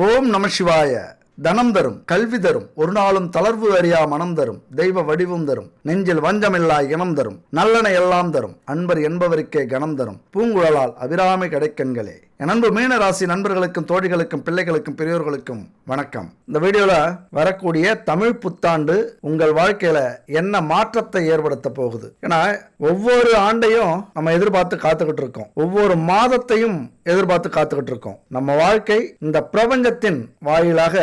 ஓம் நம சிவாய. தனம் தரும் கல்வி தரும் ஒரு நாளும் தளர்வு அறியா மனம் தரும் தெய்வ வடிவம் தரும் நெஞ்சில் வஞ்சமில்லா இனம் தரும் நல்லன எல்லாம் தரும் அன்பர் என்பவருக்கே கணம் தரும் பூங்குழலால் அபிராமி கடைக்கண்களே. அன்பு மீன ராசி நண்பர்களுக்கும் தோழிகளுக்கும் பிள்ளைகளுக்கும் பெரியோர்களுக்கும் வணக்கம். இந்த வீடியோவில் வரக்கூடிய தமிழ் புத்தாண்டு உங்கள் வாழ்க்கையில் என்ன மாற்றத்தை ஏற்படுத்த போகுது? ஏன்னா ஒவ்வொரு ஆண்டையும் நம்ம எதிர்பார்த்து காத்துக்கிட்டு இருக்கோம். ஒவ்வொரு மாதத்தையும் எதிர்பார்த்து காத்துக்கிட்டு இருக்கோம். நம்ம வாழ்க்கை இந்த பிரபஞ்சத்தின் வாயிலாக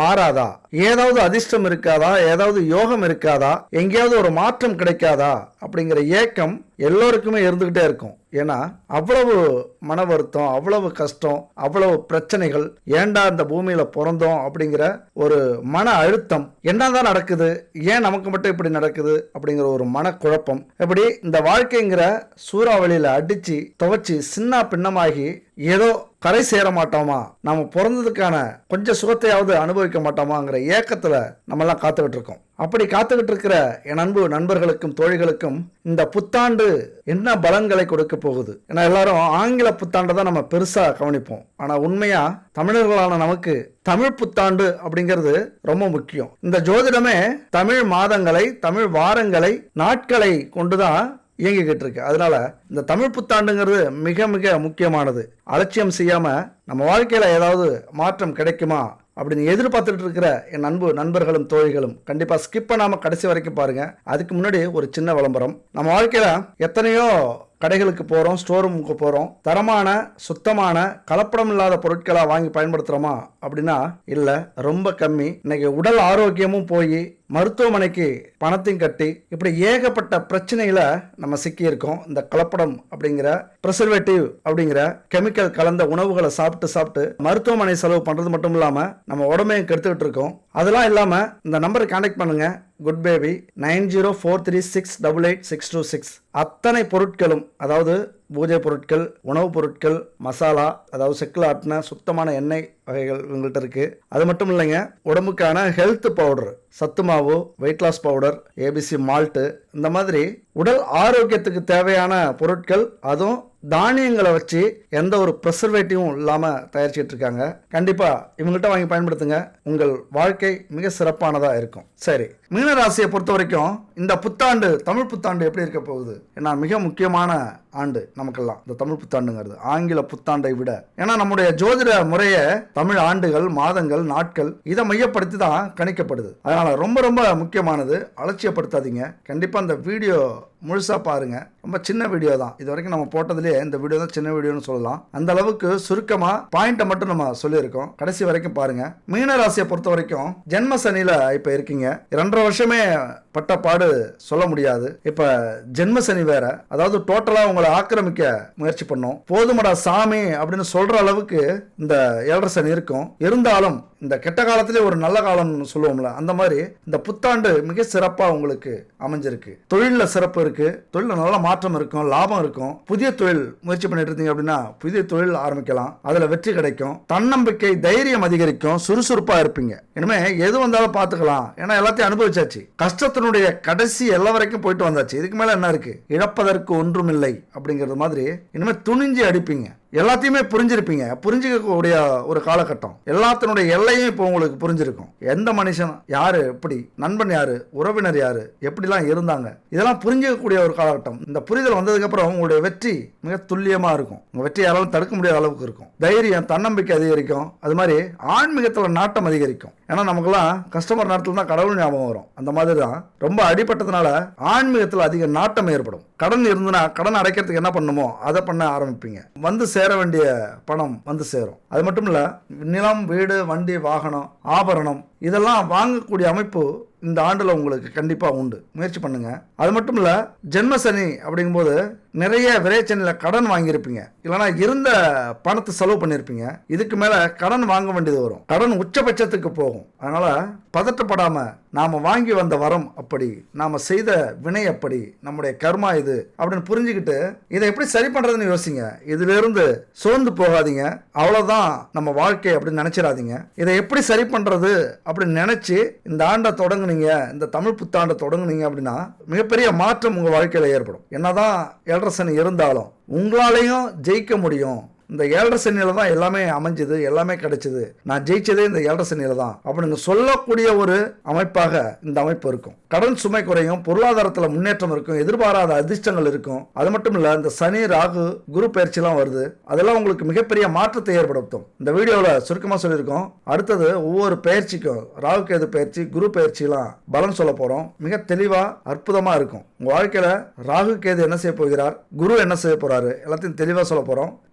மாறாதா? ஏதாவது அதிர்ஷ்டம் இருக்காதா? ஏதாவது யோகம் இருக்காதா? எங்கேயாவது ஒரு மாற்றம் கிடைக்காதா? அப்படிங்கிற ஏக்கம் எல்லோருக்குமே இருந்துகிட்டே இருக்கும். ஏன்னா அவ்வளவு மன வருத்தம் அவ்வளவு கஷ்டம் அவ்வளவு பிரச்சனைகள் ஏண்டா இந்த பூமியில பிறந்தோம் அப்படிங்கிற ஒரு மன அழுத்தம் என்னதான் நடக்குது? ஏன் நமக்கு மட்டும் இப்படி நடக்குது? அப்படிங்கிற ஒரு மனக்குழப்பம். இப்படி இந்த வாழ்க்கைங்கிற சூறாவளியில அடிச்சு துவச்சி சின்ன பின்னமாகி ஏதோ கரை சேர மாட்டோமா? நம்ம பிறந்ததுக்கான கொஞ்சம் சுகத்தையாவது அனுபவிக்க மாட்டோமாங்கிற ஏக்கத்துல நம்ம எல்லாம் காத்துக்கிட்டு இருக்கோம் அப்படி காத்துக்கிட்டு இருக்கிற என் அன்பு நண்பர்களுக்கும் தோழிகளுக்கும் இந்த புத்தாண்டு என்ன பலன்களை கொடுக்க போகுது? ஏன்னா எல்லாரும் ஆங்கில புத்தாண்டை தான் நம்ம பெருசா கவனிப்போம். ஆனா உண்மையா தமிழர்களான நமக்கு தமிழ் புத்தாண்டு அப்படிங்கிறது ரொம்ப முக்கியம். இந்த ஜோதிடமே தமிழ் மாதங்களை தமிழ் வாரங்களை நாட்களை கொண்டுதான் இயங்கிக்கிட்டு இருக்கு அதனால இந்த தமிழ் புத்தாண்டுங்கிறது மிக மிக முக்கியமானது. அலட்சியம் செய்யாமல் நம்ம வாழ்க்கையில் ஏதாவது மாற்றம் கிடைக்குமா அப்படின்னு எதிர்பார்த்துட்டு இருக்கிற என் அன்பு நண்பர்களும் தோழிகளும் கண்டிப்பாக ஸ்கிப் பண்ணாமல் கடைசி வரைக்கும் பாருங்கள் அதுக்கு முன்னாடி ஒரு சின்ன விளம்பரம். நம்ம வாழ்க்கையில் எத்தனையோ கடைகளுக்கு போகிறோம் ஸ்டோர் ரூமுக்கு போகிறோம் தரமான சுத்தமான கலப்படம் இல்லாத பொருட்களாக வாங்கி பயன்படுத்துகிறோமா அப்படின்னா இல்லை ரொம்ப கம்மி. இன்னைக்கு உடல் ஆரோக்கியமும் போய் மருத்துவமனைக்கு பணத்தையும் கட்டி இப்படி ஏகப்பட்ட பிரச்சனையில் நம்ம சிக்கியிருக்கோம். இந்த கலப்படம் அப்படிங்கிற ப்ரிசர்வேட்டிவ் அப்படிங்கிற கெமிக்கல் கலந்த உணவுகளை சாப்பிட்டு சாப்பிட்டு மருத்துவமனை செலவு பண்ணுறது மட்டும் இல்லாமல் நம்ம உடம்பையும் கெடுத்துக்கிட்டு இருக்கோம். அதெல்லாம் இல்லாமல் இந்த நம்பரை கான்டாக்ட் பண்ணுங்கள் good baby nine zero four three six double eight six two six. அத்தனை பொருட்களும் அதாவது பூஜை பொருட்கள் உணவுப் பொருட்கள் மசாலா அதாவது செக்கில் ஆட்டின சுத்தமான எண்ணெய் வகைகள் உங்கள்கிட்ட இருக்குது அது மட்டும் இல்லைங்க உடம்புக்கான ஹெல்த் பவுடர் சத்து மாவு weight loss powder ABC malt இந்த மாதிரி உடல் ஆரோக்கியத்துக்கு தேவையான பொருட்கள் அதுவும் தானியங்களை வச்சு எந்த ஒரு ப்ரெசர்வேட்டிவும் இல்லாமல் தயாரிச்சிட்டு இருக்காங்க. கண்டிப்பாக இவங்கள்ட்ட வாங்கி பயன்படுத்துங்க. உங்கள் வாழ்க்கை மிக சிறப்பானதாக இருக்கும். சரி மீனராசியை பொறுத்த வரைக்கும் இந்த புத்தாண்டு தமிழ் புத்தாண்டு எப்படி இருக்க போகுது? ஏன்னா மிக முக்கியமான ஆண்டு நமக்கெல்லாம் இந்த தமிழ் புத்தாண்டுங்கிறது. ஆங்கில புத்தாண்டை விட. ஏன்னா நம்முடைய ஜோதிட முறையை தமிழ் ஆண்டுகள் மாதங்கள் நாட்கள் இதை மையப்படுத்தி தான் கணிக்கப்படுது. அதனால ரொம்ப ரொம்ப முக்கியமானது. அலட்சியப்படுத்தாதீங்க. கண்டிப்பாக இந்த வீடியோ முழுசாக பாருங்க. ரொம்ப சின்ன வீடியோ தான். இது வரைக்கும் நம்ம போட்டதுலேயே இந்த வீடியோ தான் சின்ன வீடியோன்னு சொல்லலாம். அந்த அளவுக்கு சுருக்கமாக பாயிண்ட்டை மட்டும் நம்ம சொல்லியிருக்கோம். கடைசி வரைக்கும் பாருங்கள் மீனராசியை பொறுத்த வரைக்கும் ஜென்ம சனியில் இப்போ இருக்கீங்க. இரண்டு வருஷமே பட்ட பட்டப்பாடு சொல்ல முடியாது. இப்ப ஜென்ம சனி வேற. அதாவது டோட்டலா உங்களை ஆக்கிரமிக்க முயற்சி பண்ணும். போதுமடா சாமி அப்படின்னு சொல்ற அளவுக்கு இந்த ஏழரை சனி இருக்கும். இருந்தாலும் இந்த கெட்ட காலத்திலே ஒரு நல்ல காலம்னு சொல்லுவோம்ல அந்த மாதிரி இந்த புத்தாண்டு மிக சிறப்பாக உங்களுக்கு அமைஞ்சிருக்கு. தொழிலில் சிறப்பு இருக்கு. தொழிலில் நல்ல மாற்றம் இருக்கும் லாபம் இருக்கும். புதிய தொழில் முயற்சி பண்ணிட்டு இருந்தீங்க அப்படின்னா புதிய தொழில் ஆரம்பிக்கலாம். அதில் வெற்றி கிடைக்கும். தன்னம்பிக்கை தைரியம் அதிகரிக்கும். சுறுசுறுப்பா இருப்பீங்க. இனிமே எது வந்தாலும் பார்த்துக்கலாம். ஏன்னா எல்லாத்தையும் அனுபவிச்சாச்சு. கஷ்டத்தினுடைய கடைசி எல்லா வரைக்கும் போயிட்டு வந்தாச்சு. இதுக்கு மேல என்ன இருக்கு? இழப்பதற்கு ஒன்றுமில்லை அப்படிங்கிறது மாதிரி இனிமேல் துணிஞ்சு அடிப்பீங்க. எல்லாத்தையுமே புரிஞ்சிருப்பீங்க. புரிஞ்சுக்கக்கூடிய ஒரு காலகட்டம். எல்லாத்தினுடைய எல்லையும் இப்போ உங்களுக்கு புரிஞ்சிருக்கும். எந்த மனுஷன் யாரு எப்படி நண்பன் யாரு உறவினர் யாரு எப்படிலாம் இருந்தாங்க இதெல்லாம் புரிஞ்சிக்கக்கூடிய ஒரு காலகட்டம். இந்த புரிதல் வந்ததுக்கு அப்புறம் உங்களுடைய வெற்றி மிக துல்லியமா இருக்கும். உங்க வெற்றி யாராலும் தடுக்க முடியாத அளவுக்கு இருக்கும். தைரியம் தன்னம்பிக்கை அதிகரிக்கும். அது மாதிரி ஆன்மீகத்தில் நாட்டம் அதிகரிக்கும். ஏன்னா நமக்கெல்லாம் கஸ்டமர் நேரத்தில் தான் கடவுள் ஞாபகம் வரும். அந்த மாதிரி தான் ரொம்ப அடிபட்டதுனால ஆன்மீகத்தில் அதிக நாட்டம் ஏற்படும். கடன் இருந்ததுன்னா கடன் அடைக்கிறதுக்கு என்ன பண்ணுமோ அதை பண்ண ஆரம்பிப்பீங்க. வந்து சே சேர வேண்டிய பணம் வந்து சேரும். அது மட்டும் இல்லை நிலம் வீடு வண்டி வாகனம் ஆபரணம் இதெல்லாம் வாங்கக்கூடிய அமைப்பு இந்த ஆண்டில் உங்களுக்கு கண்டிப்பாக உண்டு. முயற்சி பண்ணுங்க. அது மட்டும் இல்லை ஜென்ம சனி அப்படிங்கும்போது நிறைய விரைச்சனில் கடன் வாங்கியிருப்பீங்க. இல்லைன்னா இருந்த பணத்தை செலவு பண்ணியிருப்பீங்க. இதுக்கு மேல கடன் வாங்க வேண்டியது வரும். கடன் உச்சபட்சத்துக்கு போகும். அதனால பதட்டப்படாமல் நாம வாங்கி வந்த வரம் அப்படி நாம செய்த வினை அப்படி நம்முடைய கர்மா இது அப்படின்னு புரிஞ்சுக்கிட்டு இதை எப்படி சரி பண்றதுன்னு யோசிங்க. இதுல இருந்து சோர்ந்து போகாதீங்க. அவ்வளோதான் நம்ம வாழ்க்கை அப்படின்னு நினைச்சிடாதீங்க. இதை எப்படி சரி பண்றது அப்படின்னு நினச்சி இந்த ஆண்டை தொடங்குனீங்க இந்த தமிழ் புத்தாண்டை தொடங்குனீங்க அப்படின்னா மிகப்பெரிய மாற்றம் உங்கள் வாழ்க்கையில் ஏற்படும். என்னதான் ஏழரசன் இருந்தாலும் உங்களாலையும் ஜெயிக்க முடியும். இந்த ஏழரை சனியில தான் எல்லாமே அமைஞ்சது எல்லாமே கிடைச்சது. நான் ஜெயிச்சதே இந்த ஏழரை சனியில தான். அப்படின்னு சொல்லக்கூடிய ஒரு அமைப்பாக இந்த அமைப்பு இருக்கும். கடன் சுமை குறையும் பொருளாதாரத்தில் முன்னேற்றம் இருக்கும் எதிர்பாராத அதிர்ஷ்டங்கள் இருக்கும். அது மட்டும் இல்லை இந்த சனி ராகு குரு பயிற்சிலாம் வருது. அதெல்லாம் உங்களுக்கு மிகப்பெரிய மாற்றத்தை ஏற்படுத்தும். இந்த வீடியோவில் சுருக்கமாக சொல்லியிருக்கோம். அடுத்தது ஒவ்வொரு பயிற்சிக்கும் ராகு கேது பயிற்சி குரு பயிற்சிலாம் பலம் சொல்ல போகிறோம் மிக தெளிவாக அற்புதமாக இருக்கும். உங்கள் வாழ்க்கையில் ராகு கேது என்ன செய்ய போகிறார் குரு என்ன செய்ய போகிறாரு எல்லாத்தையும் தெளிவாக சொல்ல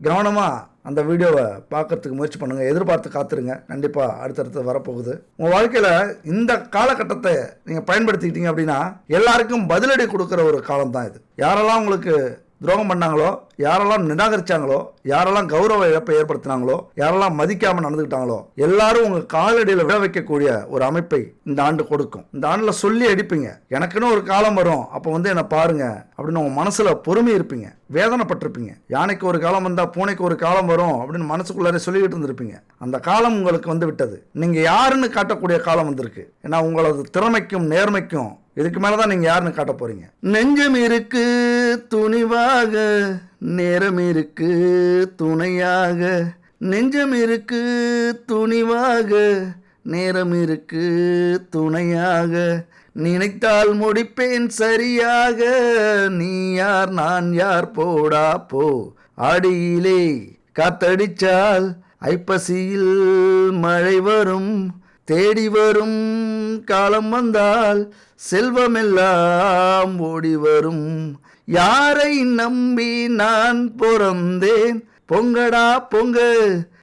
கவனமாக கவனமா அந்த வீடியோவை பார்க்கறதுக்கு முயற்சி பண்ணுங்கள் எதிர்பார்த்து காத்துருங்க. கண்டிப்பாக அடுத்தடுத்து வரப்போகுது. உங்கள் வாழ்க்கையில் இந்த காலகட்டத்தை நீங்கள் பயன்படுத்திக்கிட்டீங்க அப்படின்னா எல்லாருக்கும் பதிலடி கொடுக்குற ஒரு காலம் தான் இது. யாரெல்லாம் உங்களுக்கு துரோகம் பண்ணாங்களோ யாரெல்லாம் நிராகரிச்சாங்களோ யாரெல்லாம் கௌரவ இழப்பை ஏற்படுத்தினாங்களோ யாரெல்லாம் மதிக்காம நடந்துக்கிட்டாங்களோ எல்லாரும் உங்க காலடியில் விழ வைக்கக்கூடிய ஒரு அமைப்பை இந்த ஆண்டு கொடுக்கும். இந்த ஆண்டில் சொல்லி அடிப்பீங்க. எனக்குன்னு ஒரு காலம் வரும். அப்போ வந்து என்னை பாருங்க. அப்படின்னு உங்க மனசுல பொறுமை இருப்பீங்க. வேதனைப்பட்டிருப்பீங்க. யானைக்கு ஒரு காலம் வந்தால் பூனைக்கு ஒரு காலம் வரும் அப்படின்னு மனசுக்குள்ளாரே சொல்லிக்கிட்டு இருந்திருப்பீங்க. அந்த காலம் உங்களுக்கு வந்து விட்டது. நீங்கள் யாருன்னு காட்டக்கூடிய காலம் வந்திருக்கு. ஏன்னா உங்களது திறமைக்கும் நேர்மைக்கும் இதுக்கு மேல தான் நீங்க யாருன்னு காட்ட போறீங்க? நெஞ்சம் இருக்கு துணிவாக நேரம் இருக்கு துணையாக. நெஞ்சம் இருக்கு துணிவாக நேரம் இருக்கு துணையாக. நினைத்தால் முடிப்பேன் சரியாக. நீ யார் நான் யார் போடா போ. அடியிலே காத்தடிச்சால் ஐப்பசியில் மழை வரும். தேடி வரும் காலம் வந்தால் செல்வமெல்லாம் ஓடி வரும். யாரை நம்பி நான் பிறந்தேன்? பொங்கடா பொங்க.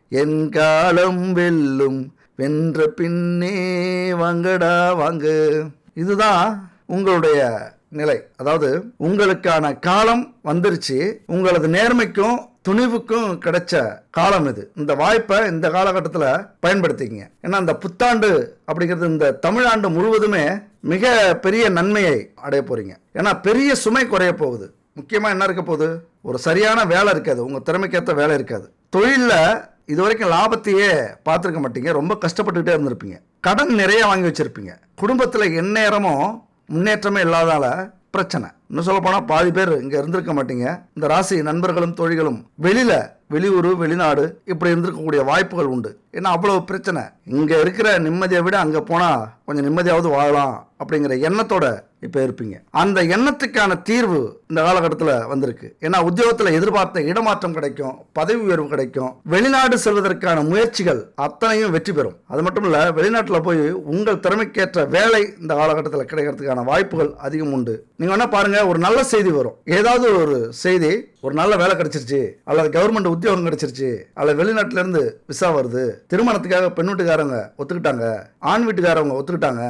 என் காலம் வெல்லும். வென்ற பின்னே வாங்கடா வாங்க. இதுதான் உங்களுடைய நிலை. அதாவது உங்களுக்கான காலம் வந்துருச்சு. உங்களது நேர்மைக்கும் துணிவுக்கும் கிடைச்ச காலம் இது. இந்த வாய்ப்பை இந்த காலகட்டத்தில் பயன்படுத்திக்கிங்க. ஏன்னா இந்த புத்தாண்டு அப்படிங்கிறது இந்த தமிழாண்டு முழுவதுமே மிக பெரிய நன்மையை அடைய போகிறீங்க ஏன்னா பெரிய சுமை குறைய போகுது. முக்கியமாக என்ன இருக்க போகுது? ஒரு சரியான வேலை இருக்காது. உங்கள் திறமைக்கேற்ற வேலை இருக்காது. தொழிலில் இது வரைக்கும் லாபத்தையே பார்த்துருக்க மாட்டீங்க. ரொம்ப கஷ்டப்பட்டுக்கிட்டே இருந்திருப்பீங்க. கடன் நிறைய வாங்கி வச்சுருப்பீங்க. குடும்பத்தில் எந்நேரமும் முன்னேற்றமே இல்லாதால பிரச்சனை. இன்னும் சொல்ல போனால் பாதி பேர் இங்கே இருந்திருக்க மாட்டீங்க. இந்த ராசி நண்பர்களும் தொழில்களும் வெளியில் வெளியூர் வெளிநாடு இப்படி இருந்திருக்கக்கூடிய வாய்ப்புகள் உண்டு. ஏன்னா அவ்வளோ பிரச்சனை? இங்கே இருக்கிற நிம்மதியை விட அங்கே போனால் கொஞ்சம் நிம்மதியாவது வாழலாம் அப்படிங்கிற எண்ணத்தோட இப்போ இருப்பீங்க. அந்த எண்ணத்துக்கான தீர்வு இந்த காலகட்டத்தில் வந்திருக்கு. ஏன்னா உத்தியோகத்தில் எதிர்பார்த்த இடமாற்றம் கிடைக்கும் பதவி உயர்வு கிடைக்கும். வெளிநாடு செல்வதற்கான முயற்சிகள் அத்தனையும் வெற்றி பெறும். அது மட்டும் இல்லை வெளிநாட்டில் போய் உங்கள் திறமைக்கேற்ற வேலை இந்த காலகட்டத்தில் கிடைக்கிறதுக்கான வாய்ப்புகள் அதிகம் உண்டு. நீங்கள் வேணால் பாருங்கள் ஒரு நல்ல செய்தி வரும். ஏதாவது ஒரு செய்தி ஒரு நல்ல வேலை கிடைச்சிருச்சு அல்லது கவர்மெண்ட் உத்தியோகம் கிடைச்சிருச்சு அல்லது வெளிநாட்டுல இருந்து விசா வருது திருமணத்துக்காக பெண் வீட்டுக்காரங்க ஒத்துக்கிட்டாங்க ஆண் வீட்டுக்காரவங்க ஒத்துக்கிட்டாங்க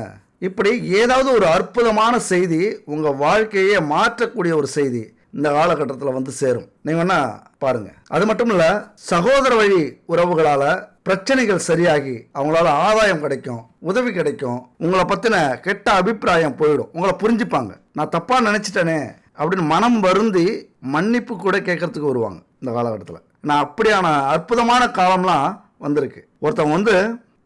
இப்படி ஏதாவது ஒரு அற்புதமான செய்தி உங்கள் வாழ்க்கையே மாற்றக்கூடிய ஒரு செய்தி. இந்த காலகட்டத்தில் வந்து சேரும். நீங்கள் வேணா பாருங்க. அது மட்டும் இல்லை சகோதர வழி உறவுகளால் பிரச்சனைகள் சரியாகி அவங்களால ஆதாயம் கிடைக்கும் உதவி கிடைக்கும் உங்களை பற்றின கெட்ட அபிப்பிராயம் போயிடும். உங்களை புரிஞ்சுப்பாங்க. நான் தப்பாக நினச்சிட்டேனே அப்படின்னு மனம் வருந்தி மன்னிப்பு கூட கேட்கறதுக்கு வருவாங்க இந்த காலகட்டத்தில். நான் அப்படியான அற்புதமான காலம்லாம் வந்திருக்கு. ஒருத்தவங்க வந்து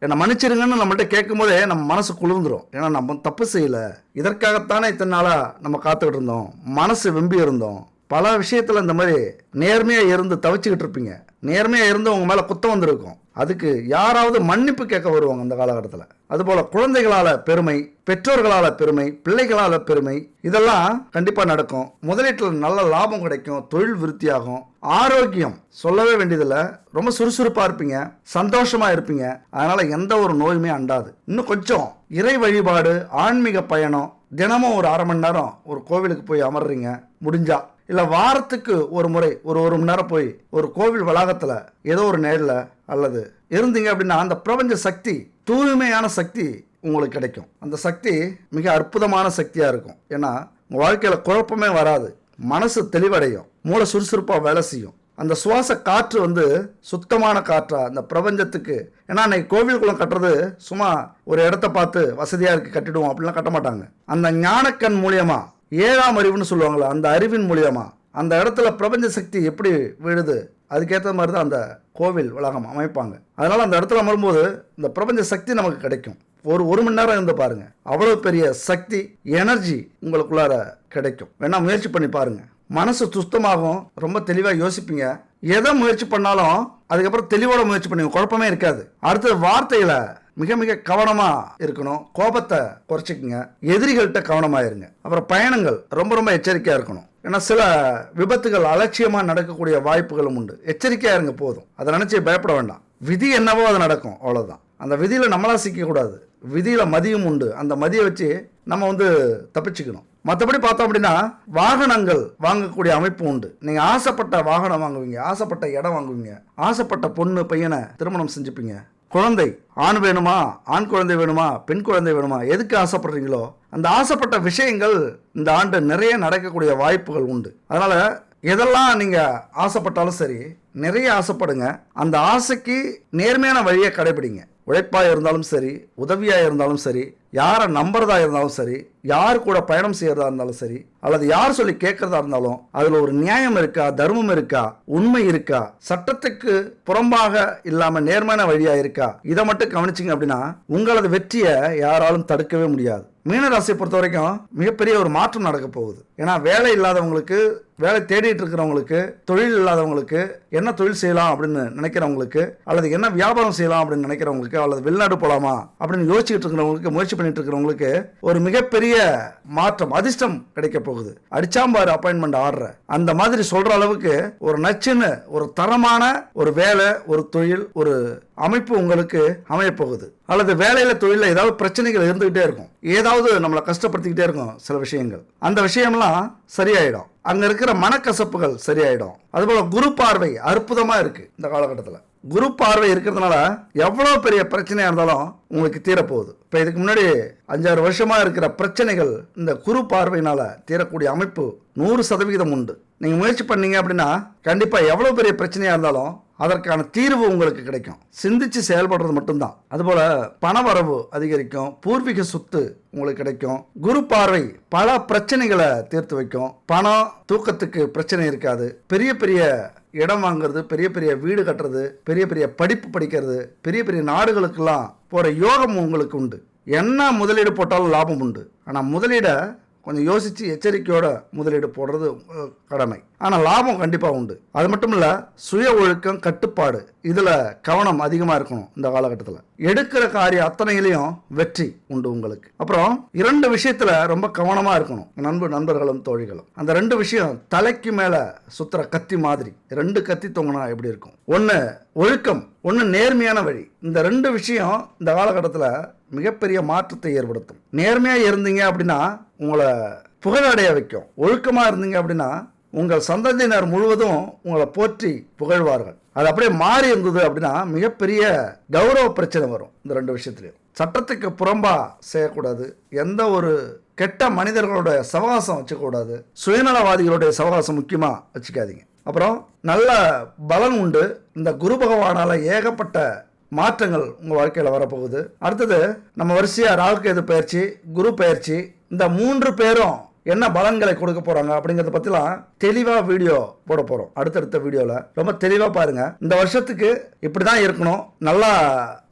என்னை மன்னிச்சிருங்கன்னு நம்மள்ட்ட கேட்கும் போதே நம்ம மனசு குளிர்ந்துடும் ஏன்னா நம்ம தப்பு செய்யல. இதற்காகத்தானே இத்தனை நாளாக நம்ம காத்துக்கிட்டு இருந்தோம். மனசு வெம்பி இருந்தோம். பல விஷயத்தில் இந்த மாதிரி நேர்மையாக இருந்து தவிச்சுக்கிட்டு இருப்பீங்க. நேர்மையாக இருந்து உங்கள் மேலே குத்தம் வந்திருக்கும். அதுக்கு யாராவது மன்னிப்பு கேட்க வருவாங்க அந்த காலகட்டத்தில். அதுபோல குழந்தைகளால பெருமை பெற்றோர்களால பெருமை பிள்ளைகளால பெருமை இதெல்லாம் கண்டிப்பாக நடக்கும். முதலீட்டில் நல்ல லாபம் கிடைக்கும் தொழில் விருத்தியாகும் ஆரோக்கியம். சொல்லவே வேண்டியதில்லை. ரொம்ப சுறுசுறுப்பாக இருப்பீங்க சந்தோஷமாக இருப்பீங்க. அதனால எந்த ஒரு நோயுமே அண்டாது. இன்னும் கொஞ்சம் இறை வழிபாடு ஆன்மீக பயணம். தினமும் ஒரு அரை மணி நேரம் ஒரு கோவிலுக்கு போய் அமர்றீங்க முடிஞ்சா. இல்லை வாரத்துக்கு ஒரு முறை ஒரு ஒரு மணி நேரம் போய் ஒரு கோவில் வளாகத்தில் ஏதோ ஒரு நேரில் அல்லது இருந்தீங்க அப்படின்னா அந்த பிரபஞ்ச சக்தி தூய்மையான சக்தி உங்களுக்கு கிடைக்கும். அந்த சக்தி மிக அற்புதமான சக்தியாக இருக்கும். ஏன்னா உங்கள் வாழ்க்கையில் குழப்பமே வராது. மனசு தெளிவடையும். மூளை சுறுசுறுப்பாக வேலை செய்யும். அந்த சுவாச காற்று வந்து சுத்தமான காற்றா அந்த பிரபஞ்சத்துக்கு. ஏன்னா அன்னைக்கு கோவில் குளம் கட்டுறது சும்மா ஒரு இடத்த பார்த்து வசதியாக இருக்குது கட்டிடுவோம் அப்படிலாம் கட்ட மாட்டாங்க. அந்த ஞானக்கண் மூலியமாக ஏழாம் அறிவுன்னு சொல்லுவாங்களே அந்த அறிவின் மூலியமாக அந்த இடத்துல பிரபஞ்ச சக்தி எப்படி விழுது அதுக்கேற்ற மாதிரி தான் அந்த கோவில் வளாகம் அமைப்பாங்க. அதனால் அந்த இடத்துல அமரும்போது இந்த பிரபஞ்ச சக்தி நமக்கு கிடைக்கும். ஒரு ஒரு மணி நேரம் இருந்து பாருங்கள் அவ்வளோ பெரிய சக்தி எனர்ஜி உங்களுக்குள்ளார கிடைக்கும். வேணால் முயற்சி பண்ணி பாருங்கள் மனசு துஸ்தமாகும் ரொம்ப தெளிவாக யோசிப்பீங்க. எதை முயற்சி பண்ணாலும் அதுக்கப்புறம் தெளிவோட முயற்சி பண்ணுங்க குழப்பமே இருக்காது. அடுத்தது வார்த்தையில் மிக மிக கவனமா இருக்கணும். கோபத்தை குறைச்சிக்கங்க. எதிரிகள்கிட்ட கவனமாக இருங்க அப்புறம் பயணங்கள் ரொம்ப ரொம்ப எச்சரிக்கையாக இருக்கணும். ஏன்னா சில விபத்துகள் அலட்சியமாக நடக்கக்கூடிய வாய்ப்புகளும் உண்டு. எச்சரிக்கையாக இருங்க போதும். அதை நினச்சி பயப்பட வேண்டாம். விதி என்னவோ அது நடக்கும். அவ்வளோதான் அந்த விதியில் நம்மளாக சிக்கக்கூடாது கூடாது. மதியம் உண்டு. அந்த மதியை வச்சு நம்ம வந்து தப்பிச்சுக்கணும். மற்றபடி பார்த்தோம் அப்படின்னா வாகனங்கள் வாங்கக்கூடிய அமைப்பு உண்டு. நீங்கள் ஆசைப்பட்ட வாகனம் வாங்குவீங்க. ஆசைப்பட்ட இடம் வாங்குவீங்க. ஆசைப்பட்ட பொண்ணு பையனை திருமணம் செஞ்சுப்பீங்க. குழந்தை ஆண் வேணுமா ஆண் குழந்தை வேணுமா பெண் குழந்தை வேணுமா எதுக்கு ஆசைப்படுறீங்களோ அந்த ஆசைப்பட்ட விஷயங்கள் இந்த ஆண்டு நிறைய நடக்கக்கூடிய வாய்ப்புகள் உண்டு. அதனால் எதெல்லாம் நீங்கள் ஆசைப்பட்டாலும் சரி நிறைய ஆசைப்படுங்க. அந்த ஆசைக்கு நேர்மையான வழியை கடைபிடிங்க. உழைப்பாக இருந்தாலும் சரி உதவியாக இருந்தாலும் சரி யாரை நம்புறதா இருந்தாலும் சரி யார் கூட பயணம் செய்யறதா இருந்தாலும் சரி அல்லது யார் சொல்லி கேட்கறதா இருந்தாலும் அதுல ஒரு நியாயம் இருக்கா தர்மம் இருக்கா உண்மை இருக்கா சட்டத்துக்கு புறம்பாக இல்லாம நேர்மையான வழியா இருக்கா இதை மட்டும் கவனிச்சிங்க அப்படின்னா உங்களது வெற்றியை யாராலும் தடுக்கவே முடியாது. மீனராசியை பொறுத்த வரைக்கும் மிகப்பெரிய ஒரு மாற்றம் நடக்க போகுது. ஏன்னா வேலை இல்லாதவங்களுக்கு வேலை தேடிட்டு இருக்கிறவங்களுக்கு தொழில் இல்லாதவங்களுக்கு என்ன தொழில் செய்யலாம் அப்படின்னு நினைக்கிறவங்களுக்கு அல்லது என்ன வியாபாரம் செய்யலாம் அப்படின்னு நினைக்கிறவங்களுக்கு அல்லது வெளிநாடு போகலாமா அப்படின்னு யோசிச்சுட்டு இருக்கிறவங்களுக்கு முயற்சி பண்ணிட்டு இருக்கிறவங்களுக்கு ஒரு மிகப்பெரிய மாற்றம் அதிர்ஷ்டம் கிடைக்க போகுது. அடிச்சாம்பாரு அப்பாயின்மெண்ட் ஆடுற அந்த மாதிரி சொல்ற அளவுக்கு ஒரு நச்சுன்னு ஒரு தரமான ஒரு வேலை ஒரு தொழில் ஒரு அமைப்பு உங்களுக்கு அமையப்போகுது அல்லது வேலையில தொழில ஏதாவது பிரச்சனைகள் இருந்துகிட்டே இருக்கும். ஏதாவது நம்மளை கஷ்டப்படுத்திக்கிட்டே இருக்கும் சில விஷயங்கள். அந்த விஷயம்லாம் சரியாயிடும். அங்க இருக்கிற மனக்கசப்புகள் சரியாயிடும். அதுபோல குரு பார்வை அற்புதமா இருக்கு இந்த காலகட்டத்தில். குரு பார்வை இருக்கிறதுனால எவ்வளோ பெரிய பிரச்சனையாக இருந்தாலும் உங்களுக்கு தீரப்போகுது. இப்போ இதுக்கு முன்னாடி அஞ்சாறு வருஷமாக இருக்கிற பிரச்சனைகள் இந்த குரு பார்வையினால் தீரக்கூடிய அமைப்பு நூறு சதவிகிதம் உண்டு. நீங்கள் முயற்சி பண்ணீங்க அப்படின்னா கண்டிப்பாக எவ்வளோ பெரிய பிரச்சனையாக இருந்தாலும் அதற்கான தீர்வு உங்களுக்கு கிடைக்கும். சிந்திச்சு செயல்படுறது மட்டும்தான். அதுபோல பணவரவு அதிகரிக்கும். பூர்வீக சொத்து உங்களுக்கு கிடைக்கும். குரு பார்வை பல பிரச்சனைகளை தீர்த்து வைக்கும். பணம் தூக்கத்துக்கு பிரச்சனை இருக்காது. பெரிய பெரிய இடம் வாங்குறது பெரிய பெரிய வீடு கட்டுறது பெரிய பெரிய படிப்பு படிக்கிறது பெரிய பெரிய நாடுகளுக்கெல்லாம் போகிற யோகம் உங்களுக்கு உண்டு. என்ன முதலீடு போட்டாலும் லாபம் உண்டு. ஆனால் முதலீடை கொஞ்சம் யோசித்து எச்சரிக்கையோட முதலீடு போடுறது கடமை. ஆனால் லாபம் கண்டிப்பாக உண்டு. அது மட்டும் இல்லை சுய ஒழுக்கம் கட்டுப்பாடு இதில் கவனம் அதிகமாக இருக்கணும் இந்த காலகட்டத்தில். எடுக்கிற காரியம் அத்தனையிலையும் வெற்றி உண்டு உங்களுக்கு. அப்புறம் இரண்டு விஷயத்தில் ரொம்ப கவனமாக இருக்கணும். நண்பு நண்பர்களும் தோழிகளும். அந்த ரெண்டு விஷயம் தலைக்கு மேலே சுற்றுற கத்தி மாதிரி ரெண்டு கத்தி தொங்கினா எப்படி இருக்கும்? ஒன்று ஒழுக்கம் ஒன்று நேர்மையான வழி. இந்த ரெண்டு விஷயம் இந்த காலகட்டத்தில் மிகப்பெரிய மாற்றத்தை ஏற்படுத்தும். நேர்மையாக இருந்தீங்க அப்படின்னா உங்களை புகழடைய வைக்கும். ஒழுக்கமாக இருந்தீங்க அப்படின்னா உங்கள் சந்ததியினர் முழுவதும் உங்களை போற்றி புகழ்வார்கள். அது அப்படியே மாறி இருந்தது அப்படின்னா மிகப்பெரிய கௌரவ பிரச்சனை வரும் இந்த ரெண்டு விஷயத்துலையும். சட்டத்துக்கு புறம்பா செய்யக்கூடாது. எந்த ஒரு கெட்ட மனிதர்களோட சவகாசம் வச்சுக்கூடாது சுயநலவாதிகளுடைய சவகாசம் முக்கியமாக வச்சுக்காதீங்க. அப்புறம் நல்ல பலன் உண்டு. இந்த குரு பகவானால் ஏகப்பட்ட மாற்றங்கள் உங்கள் வாழ்க்கையில் வரப்போகுது. அடுத்தது நம்ம வரிசையாக ராகுகேது பயிற்சி குரு பயிற்சி இந்த மூன்று பேரும் என்ன பலன்களை கொடுக்க போறாங்க அப்படிங்கறத பத்திலாம் தெளிவா வீடியோ போட போறோம். அடுத்தடுத்த வீடியோல ரொம்ப தெளிவா பாருங்க. இந்த வருஷத்துக்கு இப்படிதான் இருக்கணும். நல்லா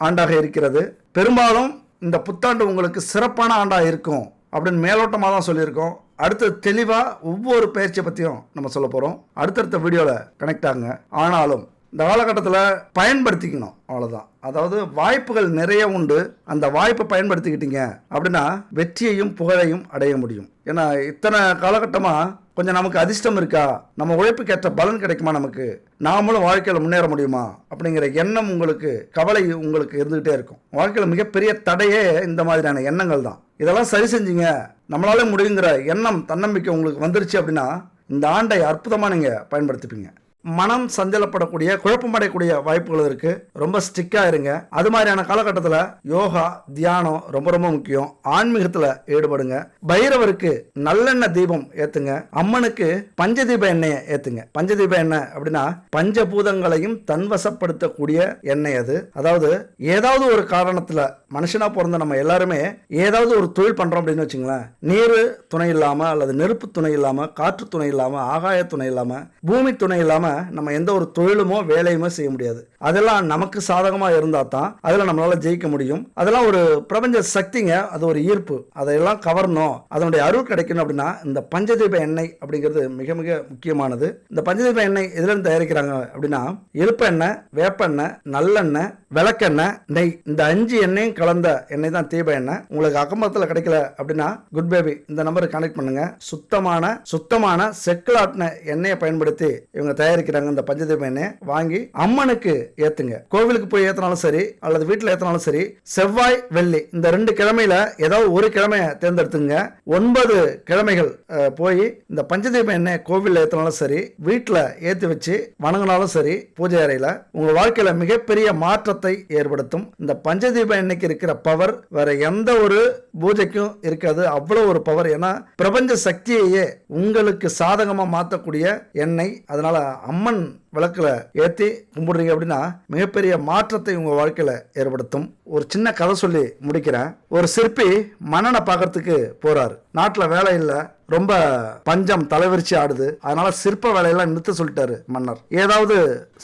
ஆண்டாக இருக்கிறது. பெரும்பாலும் இந்த புத்தாண்டு உங்களுக்கு சிறப்பான ஆண்டாக இருக்கும் அப்படின்னு மேலோட்டமாக தான் சொல்லியிருக்கோம். அடுத்தது தெளிவாக ஒவ்வொரு பயிற்சியை பற்றியும் நம்ம சொல்ல போகிறோம் அடுத்தடுத்த வீடியோவில் கனெக்ட் ஆகுங்க. ஆனாலும் இந்த காலகட்டத்தில் பயன்படுத்திக்கணும் அவ்வளோதான் அதாவது வாய்ப்புகள் நிறைய உண்டு. அந்த வாய்ப்பை பயன்படுத்திக்கிட்டீங்க அப்படின்னா வெற்றியையும் புகழையும் அடைய முடியும். ஏன்னா இத்தனை காலகட்டமாக கொஞ்சம் நமக்கு அதிர்ஷ்டம் இருக்கா? நம்ம உழைப்புக்கேற்ற பலன் கிடைக்குமா நமக்கு? நாமளும் வாழ்க்கையில் முன்னேற முடியுமா? அப்படிங்கிற எண்ணம் உங்களுக்கு கவலை உங்களுக்கு இருந்துகிட்டே இருக்கும். வாழ்க்கையில் மிகப்பெரிய தடையே இந்த மாதிரியான எண்ணங்கள் தான். இதெல்லாம் சரி செஞ்சீங்க. நம்மளால முடியுங்கிற எண்ணம் தன்னம்பிக்கை உங்களுக்கு வந்துருச்சு அப்படின்னா இந்த ஆண்டை அற்புதமாக நீங்கள் பயன்படுத்திப்பீங்க. மனம் சஞ்சலப்படக்கூடிய குழப்பமடையக்கூடிய வாய்ப்புகள் இருக்கு. ரொம்ப ஸ்ட்ரிக்காக இருங்க. அது மாதிரியான காலகட்டத்தில் யோகா தியானம் ரொம்ப ரொம்ப முக்கியம். ஆன்மீகத்தில் ஈடுபடுங்க. பைரவருக்கு நல்லெண்ணெய் தீபம் ஏத்துங்க. அம்மனுக்கு பஞ்சதீப எண்ணெயை ஏத்துங்க. பஞ்சதீப எண்ணெய் அப்படின்னா பஞ்சபூதங்களையும் தன்வசப்படுத்தக்கூடிய எண்ணெய் அது. அதாவது ஏதாவது ஒரு காரணத்தில் மனுஷனா பிறந்த நம்ம எல்லாருமே ஏதாவது ஒரு தொழில் பண்றோம் அப்படின்னு வச்சுங்களேன். நீர் துணை இல்லாம அல்லது நெருப்பு துணை இல்லாம காற்று துணை இல்லாம ஆகாய துணை இல்லாம பூமி துணை இல்லாம நம்ம எந்த ஒரு தொழிலுமோ வேலையுமோ செய்ய முடியாது. அதெல்லாம் நமக்கு சாதகமா இருந்தா தான் அதில் நம்மளால ஜெயிக்க முடியும். அதெல்லாம் ஒரு பிரபஞ்ச சக்திங்க அது ஒரு ஈர்ப்பு. அதையெல்லாம் கவரணும். அதனுடைய அருள் கிடைக்கணும் அப்படின்னா இந்த பஞ்சதீப எண்ணெய் அப்படிங்கிறது மிக மிக முக்கியமானது. இந்த பஞ்சதீப எண்ணெய் எதுல இருந்து தயாரிக்கிறாங்க அப்படின்னா எழுப்பெண்ணெய் வேப்பெண்ணெய் நல்லெண்ணெய் விளக்கெண்ணெய் நெய். இந்த அஞ்சு எண்ணெயும் கலந்த எண்ணெய் தான் தீப எண்ணெய். உங்களுக்கு அக்கம்பத்தில் கிடைக்கல அப்படின்னா குட் பேபி இந்த நம்பருக்கு கனெக்ட் பண்ணுங்க. சுத்தமான சுத்தமான செக்கில் ஆட்டின எண்ணெயை பயன்படுத்தி இவங்க தயாரிக்கிறாங்க இந்த பஞ்சதீப எண்ணெய். வாங்கி அம்மனுக்கு ஏத்துங்க. கோவிலுக்கு போய் ஏத்தினாலும் சரி அல்லது வீட்டில் ஏத்தினாலும் சரி செவ்வாய் வெள்ளி இந்த ரெண்டு கிழமையில ஏதாவது ஒரு கிழமையை தேர்ந்தெடுத்துங்க. ஒன்பது கிழமைகள் போய் இந்த பஞ்சதீப எண்ணெய் கோவிலில் ஏத்தினாலும் சரி வீட்டில் ஏற்றி வச்சு வணங்கினாலும் சரி பூஜை அறையில் உங்க வாழ்க்கையில மிகப்பெரிய மாற்றத்தை ஏற்படுத்தும். இந்த பஞ்சதீப எண்ணெய்க்கு இருக்கிற பவர் வேற எந்த ஒரு பூஜைக்கும் இருக்காது. அவ்வளவு ஒரு பவர் ஏன்னா பிரபஞ்ச சக்தியையே உங்களுக்கு சாதகமா மாற்றக்கூடிய எண்ணெய் அதனால அம்மன் விளக்குல ஏத்தி கும்பிடுறீங்க அப்படின்னா மிகப்பெரிய மாற்றத்தை உங்க வாழ்க்கையில ஏற்படுத்தும். ஒரு சின்ன கதை சொல்லி முடிக்கிறேன். ஒரு சிற்பி மன்னனை பார்க்கறதுக்கு போறாரு. நாட்டில் வேலை இல்லை. ரொம்ப பஞ்சம் தலைவிரிச்சு ஆடுது. அதனால சிற்ப வேலையெல்லாம் நிறுத்த சொல்லிட்டாரு மன்னர். ஏதாவது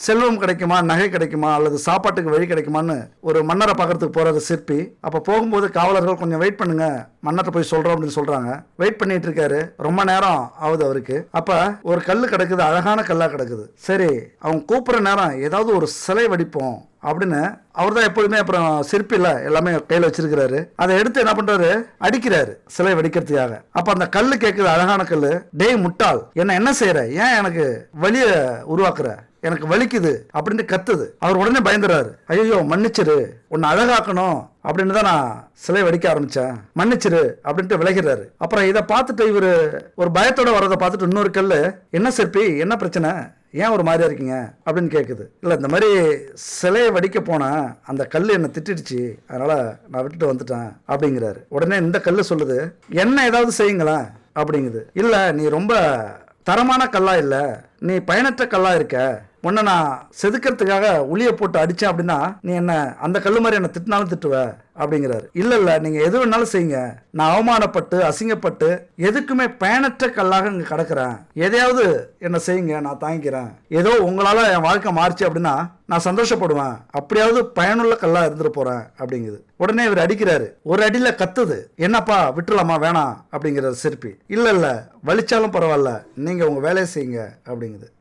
செல்வம் கிடைக்குமா நகை கிடைக்குமா அல்லது சாப்பாட்டுக்கு வழி கிடைக்குமான்னு ஒரு மன்னரை பார்க்கறதுக்கு போறாரு சிற்பி. அப்ப போகும்போது காவலர்கள் கொஞ்சம் வெயிட் பண்ணுங்க மன்னர்கிட்ட போய் சொல்றோம் அப்படின்னு சொல்றாங்க. வெயிட் பண்ணிட்டு இருக்காரு. ரொம்ப நேரம் ஆகுது அவருக்கு. அப்ப ஒரு கல் கிடக்குது அழகான கல்லா கிடக்குது. சரி அவங்க கூப்பிடுற நேரம் ஏதாவது ஒரு சிலை வடிப்போம் அப்படின்னு அவர் தான் எப்போதுமே அப்புறம் சிற்பியில் எல்லாமே கையில் வச்சிருக்கிறாரு. அதை எடுத்து என்ன பண்றாரு? அடிக்கிறாரு சிலை வெடிக்கிறதுக்காக. அப்ப அந்த கல் கேட்குது அழகான கல் டேய் முட்டாள் என்ன என்ன செய்யற ஏன் எனக்கு வலிய உருவாக்குற? எனக்கு வலிக்குது அப்படின்ட்டு கத்துது. அவர் உடனே பயந்துறாரு. ஐயோ மன்னிச்சிரு. உன்னை அழகாக்கணும் அப்படின்னு தான் நான் சிலை வடிக்க ஆரம்பிச்சேன். மன்னிச்சிரு அப்படின்ட்டு விலகிறாரு. அப்புறம் இதை பார்த்துட்டு இவர் ஒரு பயத்தோட வரதை பார்த்துட்டு இன்னொரு கல் என்ன சிற்பி? என்ன பிரச்சனை? ஏன் ஒரு மாதிரியா இருக்கீங்க? அப்படின்னு கேட்குது இல்லை இந்த மாதிரி சிலையை வடிக்க போனால் அந்த கல் என்னை திட்டிடுச்சு. அதனால் நான் விட்டுட்டு வந்துட்டேன் அப்படிங்கிறாரு. உடனே இந்த கல் சொல்லுது என்ன ஏதாவது செய்யுங்களேன் அப்படிங்குது. இல்லை நீ ரொம்ப தரமான கல்லா இல்லை. நீ பயனற்ற கல்லாக இருக்க. உன்னை நான் செதுக்கிறதுக்காக உளியை போட்டு அடித்தேன் அப்படின்னா நீ என்ன அந்த கல் மாதிரி என்னை திட்டினாலும் திட்டுவ. அப்படிங்கிறாரு. இல்லை இல்லை நீங்கள் எது வேணாலும் செய்யுங்க. நான் அவமானப்பட்டு அசிங்கப்பட்டு எதுக்குமே பயனற்ற கல்லாக இங்கே கிடக்கிறேன். எதையாவது என்ன செய்யுங்க நான் தாங்கிக்கிறேன். ஏதோ உங்களால் என் வாழ்க்கை மாறிச்சு அப்படின்னா நான் சந்தோஷப்படுவேன். அப்படியாவது பயனுள்ள கல்லாக இருந்துட்டு போகிறேன் அப்படிங்குது. உடனே இவர் அடிக்கிறாரு. ஒரு அடியில் கத்துது. என்னப்பா விட்டுலாமா வேணாம் அப்படிங்கிறார் சிற்பி. இல்லை இல்லை வலிச்சாலும் பரவாயில்ல. நீங்கள் உங்கள் வேலையை செய்யுங்க அப்படிங்குது.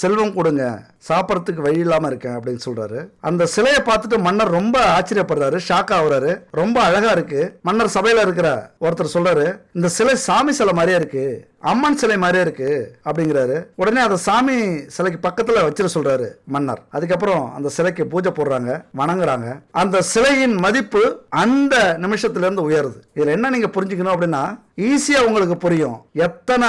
செல்வம் கொடுங்க சாப்பிட்றதுக்கு வழி இல்லாமல் இருக்கேன் அப்படின்னு சொல்கிறாரு அந்த சிலையை பார்த்துட்டு மன்னர் ரொம்ப ஆச்சரியப்படுறாரு ஷாக் ஆகுறாரு. ரொம்ப அழகாக இருக்குது மன்னர் சபையில் இருக்கிற ஒருத்தர் சொல்கிறாரு இந்த சிலை சாமி சிலை மாதிரியே இருக்கு அம்மன் சிலை மாதிரியே இருக்கு அப்படிங்கிறாரு. உடனே அதை சாமி சிலைக்கு பக்கத்தில் வச்சிட சொல்கிறாரு மன்னர். அதுக்கப்புறம் அந்த சிலைக்கு பூஜை போடுறாங்க வணங்குறாங்க. அந்த சிலையின் மதிப்பு அந்த நிமிஷத்துலேருந்து உயருது. இதில் என்ன நீங்கள் புரிஞ்சுக்கணும் அப்படின்னா ஈஸியாக உங்களுக்கு புரியும். எத்தனை